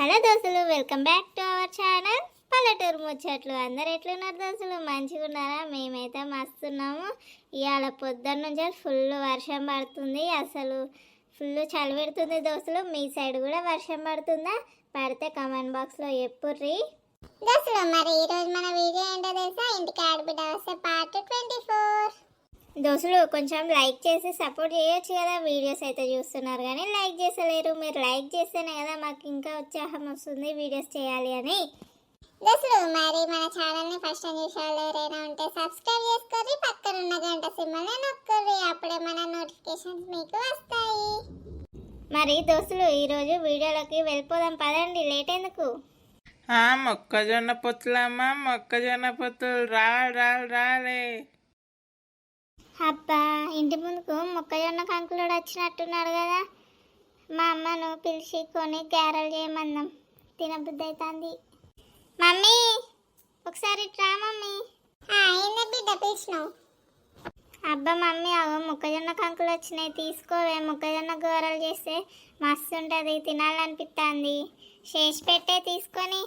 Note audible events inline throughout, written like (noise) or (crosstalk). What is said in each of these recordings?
Hello దోస్తులు welcome back to our channel. పల్లెటూరు ముచ్చట్లు అందరు ఎట్లున్నారు దోస్తులు? మంచిగా ఉన్నారా? మేమైతే మస్తున్నాము. ఇవాళ పొద్దున్న నుంచి ఫుల్ వర్షం పడుతుంది. అసలు ఫుల్ చలి పెడుతుంది దోస్తులు. మీ సైడ్ కూడా వర్షం పడుతుందా? పడితే కమెంట్ బాక్స్లో ఎప్పుర్రి దోస్తులు మరి ఈరోజు మన వీడియో ఏంటో తెలుసా? ఇంటికి ఆడబిడ్డ వస్తే పార్ట్ ట్వంటీ ఫోర్ దోస్తులు కొంచెం లైక్ చేసి సపోర్ట్ చేయొచ్చు కదా. వీడియోస్ అయితే చూస్తున్నారు కానీ లైక్ చేసలేరు మీరు లైక్ చేస్తేనే కదా మాకు ఇంకా ఉత్సాహం వస్తుంది వీడియోస్ చేయాలి అని. దోస్తులు మరి మన ఛానల్ని ఫస్ట్ టైం చూసే వాళ్ళు ఎవరైనా ఉంటే సబ్స్క్రైబ్ చేసుకోర్రి పక్కన ఉన్న గంట సింబల్ని నొక్కొర్రి అప్పుడే మన నోటిఫికేషన్స్ మీకు వస్తాయి. మరి దోస్తులు ఈరోజు వీడియోలోకి వెళ్ళిపోదాం. పదండి లేట్ ఎందుకు? ఆ మొక్కజొన్న పొత్తులమ్మ మొక్కజొన్న పొత్తులు రా రా రాలే. అబ్బా ఇంటి ముందుకు మొక్కజొన్న కంకులోడు వచ్చినట్టున్నాడు కదా. మా అమ్మను పిలిచి కొని గారెలు చేయమందాం తినబుద్ధి అవుతుంది మమ్మీ ఒకసారి ట్రా మమ్మీ. ఏందా బిడ్డ పిలిచినావు? అబ్బా మమ్మీ అగో మొక్కజొన్న కంకులు వచ్చినాయి. తీసుకోవే మొక్కజొన్న కూరలు చేస్తే మస్తు ఉంటుంది తినాలనిపిస్తుంది చేసి పెట్టే తీసుకొని.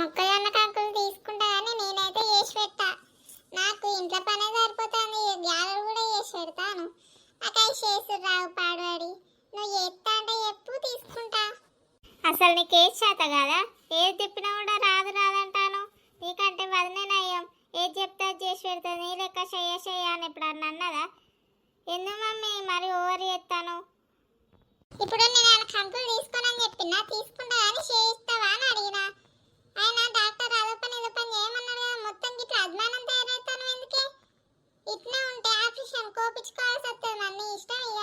మొక్కజొన్న కంకులు తీసుకుంటా కానీ నేనైతే చేసి పెట్టా. నాకు ఇంట్లో పనే సరిపోతుంది. గ్యాలరీ కూడా చేసి పెడతాను. అవి చేసి రావు పాడవాడి. నువ్వు చేస్తా అంటే చెప్పు తీసుకుంటా. అసలు నీకు ఏది చేత కదా? ఏది తిప్పినా కూడా రాదు రాదంటాను. నీకంటే వదినే నయ్యం ఏది చెప్తే అది చేసి పెడతా నీ లెక్క చెయ్య చెయ్య అని ఇప్పుడు అన్న అన్నదా? ఎందుకు మమ్మీ మరి ఓవర్ చేస్తాను? ఇప్పుడు నేను ఆయన కంకులు తీసుకోనని చెప్పినా తీసుకుంటా కానీ చేయిస్తావా అని అడిగినా. ఆయన డాక్టర్ అదో పని ఇదో పని చేయమన్నాడు కదా మొత్తం ఇట్లా అజ్ఞానం తయారవుతాను ఎందుకే ఇట్లా ఉంటే ఆఫీషన్ కోపించుకోవాల్సి వస్తుంది మరి నీ ఇష్టం ఇక.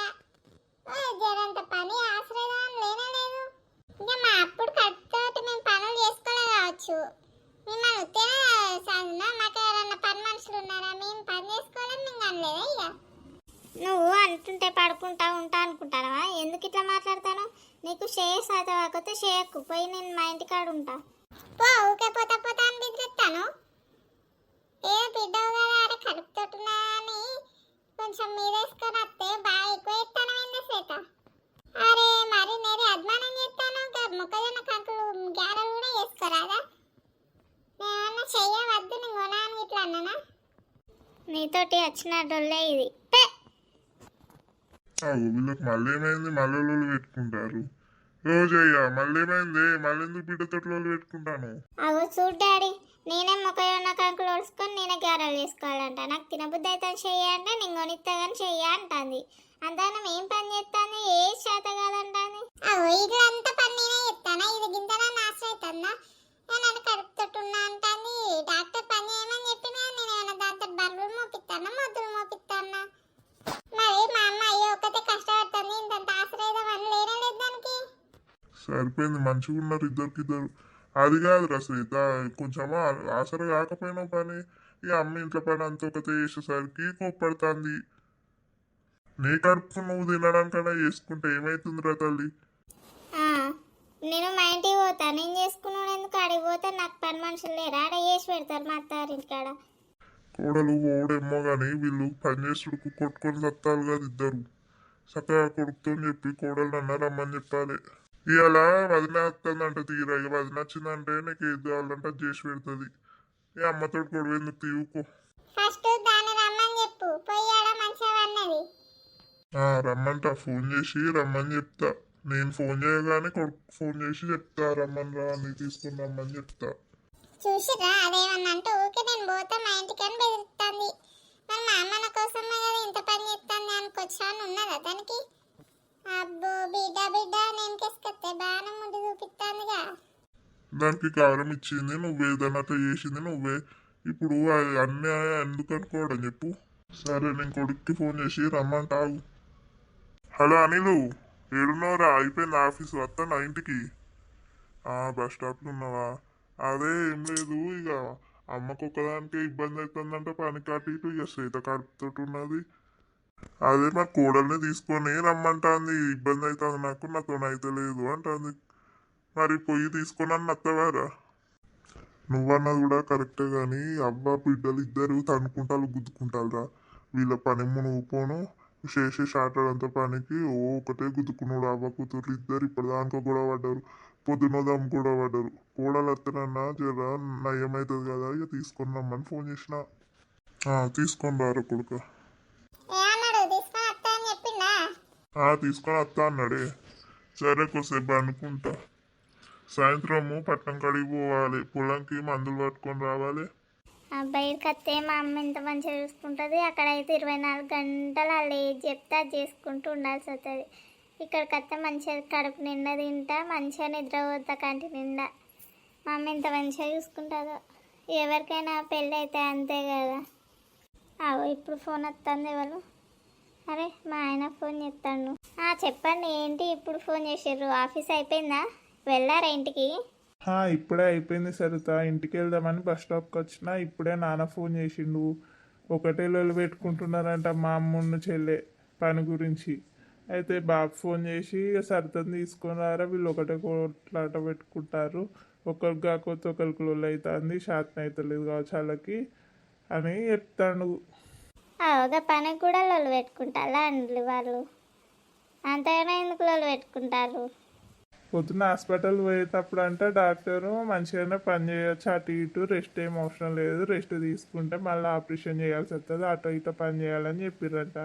జరంత పని ఆశ్రయం లేనే లేదు ఇంకా మా అప్పుడు కట్టుతోటి మేము పనులు చేసుకోలే కావచ్చు. మిమ్మల్ని ఉత్తేనే సాధన మాకు ఎవరన్నా పని మనుషులు ఉన్నారా? మేము పని చేసుకోలేం మేము అనలేదా ఇక? నువ్వు అంటుంటే పడుకుంటా ఉంటా అనుకుంటానవా? ఎందుకు ఇట్లా మాట్లాడతాను? నీకు షేయ సాత కాకపోతే పోయి నేను మా ఇంటికాడ ఉంటా. పో ఊకే పోతా పోతా అని బెదిరిస్తాను. ఏ బిడ్డవు కదా అరే కడుపుతోటున్నా అని కొంచెం మీరేసుకొని వస్తే బాగా ఎక్కువ ఎత్తాను ఏంది సేత అరే మరి నేను అద్మానం చేస్తాను మొక్కజొన్న కంకులు గ్యారెలు కూడా వేసుకోరాదా నేమన్నా చెయ్యవద్దు నేను కొనాను ఇట్లా అన్నానా? నీతోటి వచ్చిన డొల్లే ఇది. వీళ్ళకి మళ్ళీ ఏమైంది మళ్ళీ లోలు పెట్టుకుంటారు. రోజయ్యా మళ్ళీ ఏమైంది మళ్ళీ ఎందుకు బిడ్డతో లోలు పెట్టుకుంటాను అవు చూడు డాడీ నేనే మొక్కజొన్న కంకులు ఒడుచుకొని నేనే గారెలు చేసుకోవాలంట నాకు తినబుద్ధి అయితే చెయ్యి అంటే నేను కొనిస్తా కానీ చెయ్యి అంటుంది. అంతగానం ఏం పని చేస్తాను ఏ చేత కాదంటాను అవు ఇట్లంతా పని నేనే చెప్తానా ఇది గింతనా నాశనం అవుతుందా నేను కడుపుతోటున్నా అంటాను డాక్టర్ పని చేయమని చెప్పినా నేను ఏమైనా దాంతో బరువులు మోపిస్తానా మొద్దులు మోపిస్తానా మరి మా అమ్మ అయ్యో ఒకతే కష్టపడుతుంది. ఇంత ఆశ్రయం అని లేనే లేదు దానికి. సరిపోయింది. మంచిగా ఉన్నారు ఇద్దరికి ఇద్దరు అది కాదురా సీత కొంచెం ఆసర కాకపోయినా పని. ఇక అమ్మ ఇంట్లో పని అంత ఒకతే చేసేసరికి కోప్పడుతుంది. నీ కడుపు నువ్వు తినడానికైనా చేసుకుంటే ఏమైతుందిరా తల్లి? నేను మా ఇంటికి పోతా. నేను చేసుకున్నాను ఎందుకు పోతే? నాకు పని మనుషులు లేరు? ఆడ చేసి పెడతారు మా కోడలు ఓడేమో కానీ వీళ్ళు పని చేసుడుకు కొట్టుకొని సత్తాలు కాదు ఇద్దరు. చక్కగా కొడుకుతో చెప్పి కోడలు అన్న రమ్మని చెప్పాలి. ఇవాళ వదిన వస్తుందంట తీరా. ఇక వదిన వచ్చిందంటే నీకు ఏది కావాలంటే అది చేసి పెడుతుంది. ఈ అమ్మతో గొడవ ఎందుకు తీవుకో ఫస్ట్ దాన్ని రమ్మని చెప్పు. పోయాడ మంచిగా అన్నది రమ్మంట. ఫోన్ చేసి రమ్మని చెప్తా. నేను ఫోన్ చేయగానే కొడుకు ఫోన్ చేసి చెప్తా. రమ్మని రా నీ తీసుకుని రమ్మని చెప్తా. చూసిరా అదేమన్నా అంటే ఊకే నేను పోతా మా ఇంటికి అని బెదిరిస్తుంది మరి మా అమ్మ నా కోసమే కదా ఇంత పని చేస్తాను అనుకొచ్చాను ఉన్నదా దానికి అబ్బో బిడ్డ బిడ్డ నేను కేసుకొస్తే బాణం ముందు చూపిస్తానుగా దానికి కారం ఇచ్చింది నువ్వే దాన్ని అట్లా చేసింది నువ్వే. ఇప్పుడు అ- అన్నీ ఎందుకు అనుకోవడం చెప్పు. సరే నేను కొడుక్కి ఫోన్ చేసి రమ్మంటావు. హలో అనిలు ఏడున్నవరా? అయిపోయింది ఆఫీస్ వస్తాను ఇంటికి. ఆ, బస్ స్టాప్లో ఉన్నావా? అదే ఏం లేదు ఇక అమ్మకు ఒక్కదానికే ఇబ్బంది అవుతుందంటే పని కాటి ఇటు ఇక సీత కడుపుతోటి ఉన్నది. అదే మా కోడల్ని తీసుకొని రమ్మంటాంది. ఇబ్బంది అవుతుంది నాకు నాతో అయితే అంటుంది. మరి పొయ్యి తీసుకొని అన్న అత్తవారా నువ్వన్నది కూడా కరెక్టే కానీ అవ్వ బిడ్డలు ఇద్దరు తనుకుంటారు గుద్దుకుంటారురా వీళ్ళ పని నువ్వు పోను చేసే షాటడంత పనికి ఓ ఒకటే గుద్దుకున్నాడు. అవ్వ కూతురు ఇద్దరు ఇప్పటిదానికో కూడా పడ్డారు. పొద్దునోదాం కూడా పడ్డరు. కోడలు వస్తానన్నా జర నయమవుతుంది కదా ఇక తీసుకొని రమ్మని ఫోన్ చేసిన. తీసుకొని రారు కొడుకా ఏ అన్నాడు తీసుకొని వస్తా అని చెప్పిండా ఆ, తీసుకొని వస్తా అన్నాడే. సరే కొద్దిసేపు అనుకుంటా. సాయంత్రము పట్టణం కడిగి పోవాలి. పొలంకి మందులు పట్టుకొని రావాలి. బయటకు వస్తే మా అమ్మ ఎంత మంచిగా చూసుకుంటుంది. అక్కడైతే ఇరవై నాలుగు గంటలు అలా ఏది చెప్తే అది చేసుకుంటూ ఉండాల్సి వస్తుంది. ఇక్కడికి వస్తే మంచిగా కడుపు నిండా తింటా మంచిగా నిద్రపోతా కంటి నిండా. మా అమ్మ ఎంత మంచిగా చూసుకుంటుందో. ఎవరికైనా పెళ్ళి అయితే అంతే కదా. అవు ఇప్పుడు ఫోన్ వస్తుంది ఎవరు? అరే మా ఆయన ఫోన్ చేస్తాడు. చెప్పండి ఏంటి ఇప్పుడు ఫోన్ చేసారు ఆఫీస్ అయిపోయిందా? వెళ్ళారా ఇంటికి? ఇప్పుడే అయిపోయింది సరిత. ఇంటికి వెళ్దామని బస్ స్టాప్కి వచ్చిన ఇప్పుడే నాన్న ఫోన్ చేసిండు. ఒకటే లొల్లి పెట్టుకుంటున్నారంట మా అమ్మున్న చెల్లె పని గురించి. అయితే బాబు ఫోన్ చేసి "ఇక సరితను తీసుకొని రారా వీళ్ళు ఒకటే కొట్లాట పెట్టుకుంటారు. ఒకరికి కాకపోతే ఒకరికి లొల్లి అవుతుంది శాతం అవుతలేదు కావచ్చు వాళ్ళకి అని చెప్తాడు. ఒక పనికి కూడా లొల్లు పెట్టుకుంటారా. అండి వాళ్ళు. అంతగానే ఎందుకు లొల్లు పెట్టుకుంటారు? పొద్దున్న హాస్పిటల్ పోయేటప్పుడు అంటే డాక్టరు మంచిగానే పని చేయొచ్చు. అటు ఇటు రెస్ట్ ఏం అవసరం లేదు. రెస్ట్ తీసుకుంటే మళ్ళీ ఆపరేషన్ చేయాల్సి వస్తుంది. అటు ఇటు పని చేయాలని చెప్పిర్రంట.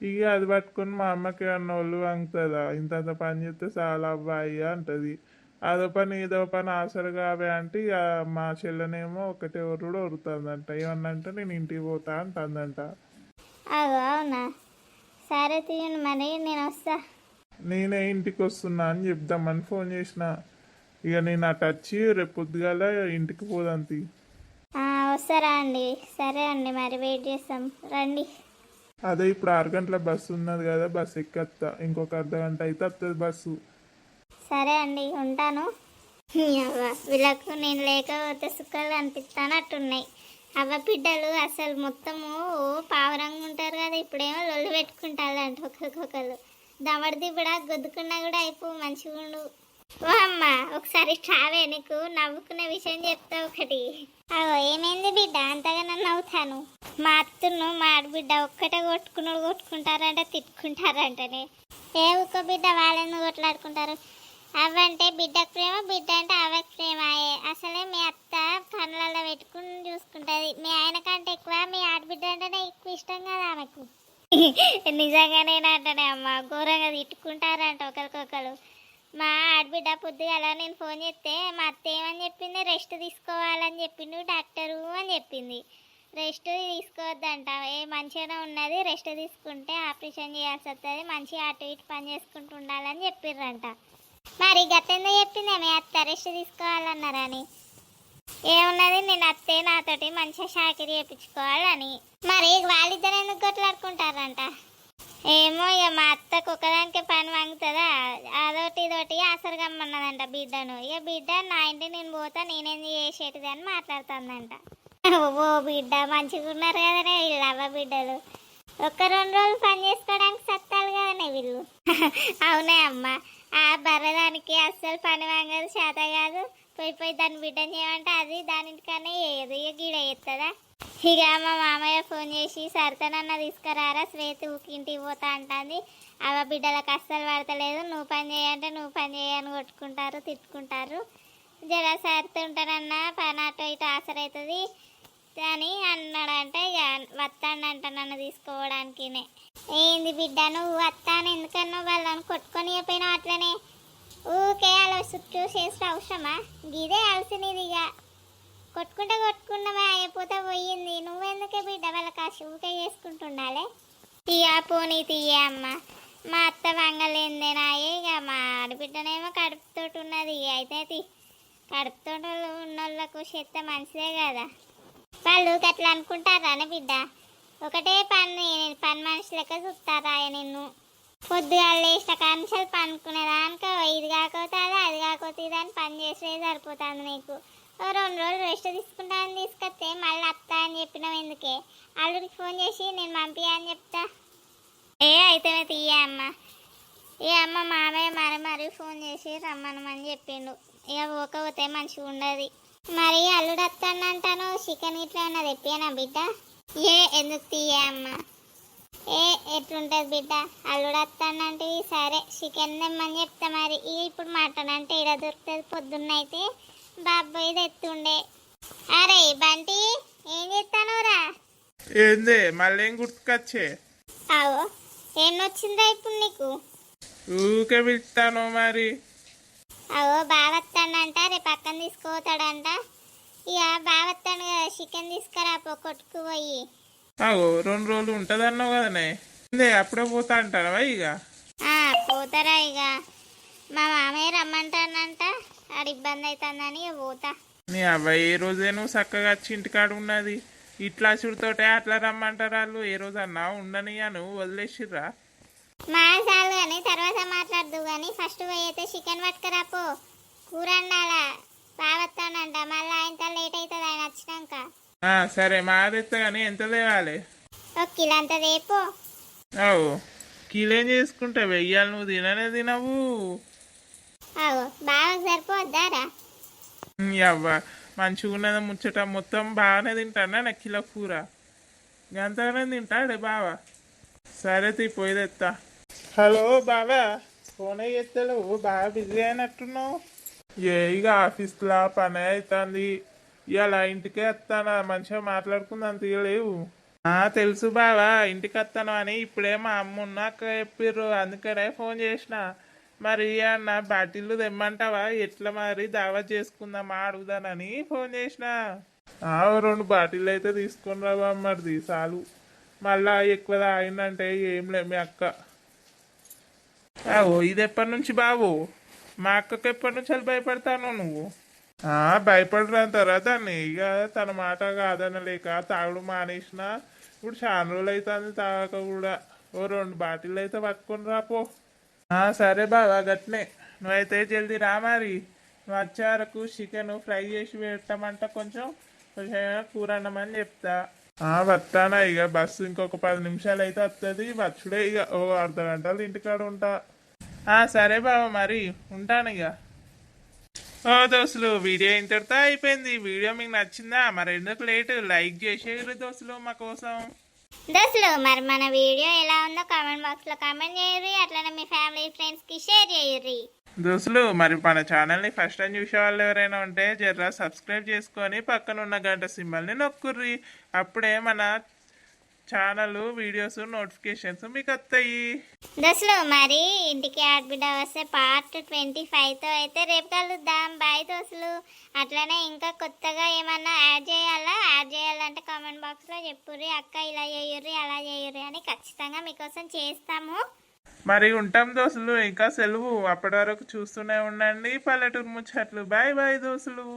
ఇక అది పట్టుకుని మా అమ్మకి అన్న వాళ్ళు వంగుతుందా? ఇంతంత పని చేస్తే చాలా అబ్బాయి అంటది. అదో పని ఇదో పని ఆసరు కావే అంటే ఇక మా చెల్లెనేమో ఒకటే ఒరుడు ఒరుతుందంట ఏమన్నా అంటే నేను ఇంటికి పోతా అంటుందంట. అగో అవునా? సరే తీయండి మరి నేను వస్తా. నేనే ఇంటికి వస్తున్నా అని చెప్దామని ఫోన్ చేసిన. ఇక నేను అటు వచ్చి రేపు పొద్దుగాల ఇంటికి పోదాంతి ఆ, వస్తారా అండి? సరే అండి మరి వెయిట్ చేస్తాం. రండి. అదే ఇప్పుడు ఆరు గంటల బస్సు ఉన్నది కదా బస్సు ఎక్కేస్తా ఇంకొక అర్ధ గంట అయితే వస్తుంది బస్సు. సరే అండి ఉంటాను. అవ్వ వీళ్ళకు నేను లేకపోతే సుఖాలు అనిపిస్తానట్టున్నాయి అవ్వ బిడ్డలు అసలు మొత్తము ఓ పావురంగా ఉంటారు కదా ఇప్పుడేమో లొల్లు పెట్టుకుంటారు అంట ఒకరికొకరు దవడ కూడా గొద్దుకున్నా కూడా అయిపో మంచిగా ఉండు. ఓ అమ్మ ఒకసారి చావే నీకు నవ్వుకునే విషయం చెప్తా ఒకటి. అవో ఏమైంది బిడ్డ? అంతగా నన్ను నవ్వుతాను. మా అత్తను మా ఆడబిడ్డ ఒక్కటే కొట్టుకున్నాడు కొట్టుకుంటారంట తిట్టుకుంటారంటనే. ఏ ఒక్క బిడ్డ వాళ్ళని కొట్లాడుకుంటారు? అవంటే బిడ్డకు ప్రేమ బిడ్డ అంటే అవకి ప్రేమయే అసలే మీ అత్త కళ్ళల్లో పెట్టుకుని చూసుకుంటుంది. మీ ఆయన కంటే ఎక్కువ మీ ఆడబిడ్డ అంటేనే ఎక్కువ ఇష్టం కదా ఆమెకు. (laughs) నిజంగానేనంటనే అమ్మ. ఘోరంగా తిట్టుకుంటారంట ఒకరికొకరు. మా ఆడబిడ్డ పొద్దుగాల నేను ఫోన్ చేస్తే మా అత్త ఏమని చెప్పింది? రెస్ట్ తీసుకోవాలని చెప్పిండు డాక్టరు అని చెప్పింది. రెస్ట్ తీసుకోవద్దంట. ఏ మంచిగానే ఉన్నది రెస్ట్ తీసుకుంటే ఆపరేషన్ చేయాల్సి వస్తుంది మంచిగా అటు ఇటు పని చేసుకుంటూ ఉండాలని చెప్పిర్రంట. మరి గతెందుకు చెప్పిందే మీ అత్త రెస్ట్ తీసుకోవాలన్నారని. ఏమున్నది? నేను అత్తే నాతోటి మంచిగా షాకిరి చేయించుకోవాలని మరి వాళ్ళిద్దరు ఎందుకు కొట్లాడుకుంటారంట? ఏమో ఇక మా అత్తకు ఒకదానికి పని వంగుతుందా? అదొకటి ఇదొకటి ఆసరగమ్మన్నదంట బిడ్డను. ఇక బిడ్డ నా ఇంటి నేను పోతా నేనేం చేసేటిది అని మాట్లాడుతుందంట. ఓ బిడ్డ మంచిగా ఉన్నారు కదనే వీళ్ళు అవ్వ బిడ్డలు. ఒక్క రెండు రోజులు పని చేసుకోవడానికి సత్తాలు కదనే వీళ్ళు. (laughs) అవునే అమ్మ. ఆ బర్రదానికి అస్సలు పని వాంగదు చేత కాదు. పోయి పోయి దాని బిడ్డని చేయమంటే అది దానికన్నా వేయదు ఇక గీడ ఎత్తదా? ఇక మా మామయ్య ఫోన్ చేసి సరితనన్న తీసుకురారా శ్వేత ఊకింటికి పోతా అంటుంది. అవ బిడ్డలకు అస్సలు పడతలేదు. నువ్వు పని చేయంటే నువ్వు పని చేయని కొట్టుకుంటారు తిట్టుకుంటారు. జర సరితుంటానన్న పని అటు ఇటు ఆసరవుతుంది అని అన్నాడంటే. ఇక వస్తాడంట నన్ను తీసుకోవడానికినే. ఏంది బిడ్డ నువ్వు వస్తాను ఎందుకన్నా వాళ్ళని కొట్టుకొని పోయినా అట్లనే? ఊకే అలా చుట్టూ చేసిన అవసరమా? గిదే అలసినది ఇక కొట్టుకుంటే కొట్టుకున్నావా అయిపోతే పోయింది. నువ్వెందుకే బిడ్డ వాళ్ళకి ఆ ఊకే చేసుకుంటుండాలి? తీయా పోనీ తీయ అమ్మ. మా అత్త వంగలేందేనాయే ఇక మా ఆడబిడ్డనేమో కడుపుతోటి ఉన్నది అయితే తీ కడుపుతో ఉన్న వాళ్ళకు చెత్త మంచిదే కదా. వాళ్ళు అట్లా అనుకుంటారా బిడ్డ? ఒకటే పని పని మనిషి లెక్క చూస్తారా నిన్ను. పొద్దుగా లేచిన కాంక్షలు పనుకునేదానిక ఇది కాకపోతే అది అది కాకపోతే ఇది అని పని చేసే సరిపోతుంది నీకు. రెండు రోజులు రెస్ట్ తీసుకుంటానని తీసుకొస్తే మళ్ళీ అత్త అని చెప్పినావు ఎందుకే? అల్లుడికి ఫోన్ చేసి నేను పంపియా అని చెప్తా. ఏ అయితే తీయ అమ్మ. ఏ అమ్మ మామయ్య మరి మరి ఫోన్ చేసి రమ్మనమని చెప్పిండు. ఇక పోకపోతే మంచిగా ఉండదు మరి అల్లుడు వస్తానంటాను చికెన్ ఇట్లా ఏమన్నా తెప్పానా బిడ్డ? ఏ ఎందుకు తీయ అమ్మ ఏ ఎట్లుంటది బిడ్డ? అల్లుడు వస్తానంటే సరే చికెన్ తెమ్మని చెప్తా మరి. ఇప్పుడు మటన్ అంటే ఇడ దొరుకుతుంది పొద్దున్నైతే బాబాయ్ తెత్తుండే అరే బంటి ఏం చేస్తానురా ఏందే మళ్ళీ ఏం గుర్తుకొచ్చే? ఆవో ఏం వచ్చిందా ఇప్పుడు నీకు? ఊకే పిలుస్తాను మరి. అవో బావత్తాడంట రేపు పక్కన తీసుకుపోతాడంట. ఇక బావత్తాడు కదా చికెన్ తీసుకురా పో కొట్టుకు పోయి. అగో రెండు రోజులు ఉంటదన్నావు కదనే ఏందే అప్పుడే పోతా అంటావా ఇక? ఆ, పోతారా ఇక. మా మామయ్య రమ్మంటానంట ఆడ ఇబ్బంది అవుతుందని ఇక పోతా. నీ అబ్బాయి ఏ రోజే నువ్వు చక్కగా వచ్చి ఇంటికాడ ఉన్నది? ఇట్లా చుడితోటే అట్లా రమ్మంటారు వాళ్ళు? ఏ రోజు అన్నా ఉండనియా నువ్వు వదిలేసిర్రా. మా చాలు కానీ తర్వాత మాట్లాడదు కానీ ఫస్ట్ పోయి అయితే చికెన్ పట్టుకురా పో. కూర వండాలా? బావత్తానంట మళ్ళీ ఆయనతో లేట్ అవుతుంది ఆయన వచ్చినాక. ఆ, సరే మాదెత్త కానీ ఎంత తేవాలి? ఒక కిలో అంత రేపు అవు కీలేం చేసుకుంటే వెయ్యాలి నువ్వు తిననే తినవు. అవు బాగా సరిపోద్దారా నీ అవ్వ మంచిగా ఉన్నది ముచ్చట మొత్తం బాగానే తింటానా నా కిలో కూర. గంతగానే తింటాడే బావా. సరే తీ పోయి తెత్తా. హలో బావా ఫోన్ ఎత్తలేవు బాగా బిజీ అయినట్టున్నావు. ఏ ఇక ఆఫీస్లో పని అవుతుంది ఇలా ఇంటికే వస్తాను? మంచిగా మాట్లాడుకుందాం తీయలేవు. ఆ తెలుసు బావా ఇంటికి వస్తాను అని ఇప్పుడే మా అమ్మ ఉన్నాక చెప్పిర్రు. అందుకనే ఫోన్ చేసిన. మరి అన్న బాటిల్లు తెమ్మంటావా? ఎట్లా మరి దావా చేసుకుందామా అడుగుదానని ఫోన్ చేసిన. ఆ, రెండు బాటిల్ అయితే తీసుకొని రావా మరిది చాలు. మళ్ళా ఎక్కువ తాగిందంటే ఏం లే మీ అక్క. ఓ ఇది ఎప్పటి నుంచి బాబు? మా అక్కకి ఎప్పటి నుంచి భయపడతాను నువ్వు? ఆ, భయపడరంటారా దాన్ని ఇక తన మాట కాదనలేక తాగుడు మానేసిన ఇప్పుడు చాలా రోజులు అవుతుంది తాగక కూడా. ఓ రెండు బాటిల్ అయితే పట్టుకొని రాపో ఆ, సరే బాబా గట్నే. నువ్వైతే జల్దీ రా మరి. నువ్వు వచ్చే వరకు చికెన్ ఫ్రై చేసి పెట్టమంట కొంచెం. కొంచెం కూర అన్నమని చెప్తా. ఆ, వస్తానా ఇక. బస్సు ఇంకొక పది నిమిషాలు అయితే వస్తుంది వచ్చుడే ఇక. ఓ అర్ధ గంటలు ఇంటికాడ ఉంటా. సరే బాబా మరి ఉంటాను ఇక ఓ దోస్తులు వీడియో ఇంతటితో అయిపోయింది. వీడియో మీకు నచ్చిందా? మరి ఎందుకు లేట్? లైక్ చేసేయరు దోస్తులు మా కోసం. దోస్తులు మరి మన వీడియో ఎలా ఉందో కామెంట్ బాక్స్లో కామెంట్ చేయరు అట్లనే మీ ఫ్యామిలీ ఫ్రెండ్స్కి షేర్ చేయర్రి దోస్తులు మరి మన ఛానల్ని ఫస్ట్ టైం చూసే వాళ్ళు ఎవరైనా ఉంటే జర్రా సబ్స్క్రైబ్ చేసుకొని పక్కన ఉన్న గంట సింబల్ని నొక్కుర్రి. అప్పుడే మన ఛానల్ వీడియోస్ నోటిఫికేషన్స్ మీకు వస్తాయి దోస్తులు మరి ఇంటికి ఆడబిడ్డ వస్తే పార్ట్ ట్వంటీ ఫైవ్తో అయితే రేపు కలుద్దాం. బాయ్ దోస్తులు. అట్లనే ఇంకా కొత్తగా ఏమన్నా యాడ్ చేయాలా? యాడ్ చేయాలంటే కామెంట్ బాక్స్లో చెప్పుర్రి. అక్క ఇలా చేయుర్రి అలా చేయుర్రి అని ఖచ్చితంగా మీకోసం చేస్తాము. మరి ఉంటాం దోస్తులు. ఇంకా సెలవు అప్పటి వరకు చూస్తూనే ఉండండి. పల్లెటూరు ముచ్చట్లు. బాయ్ బాయ్ దోస్తులు.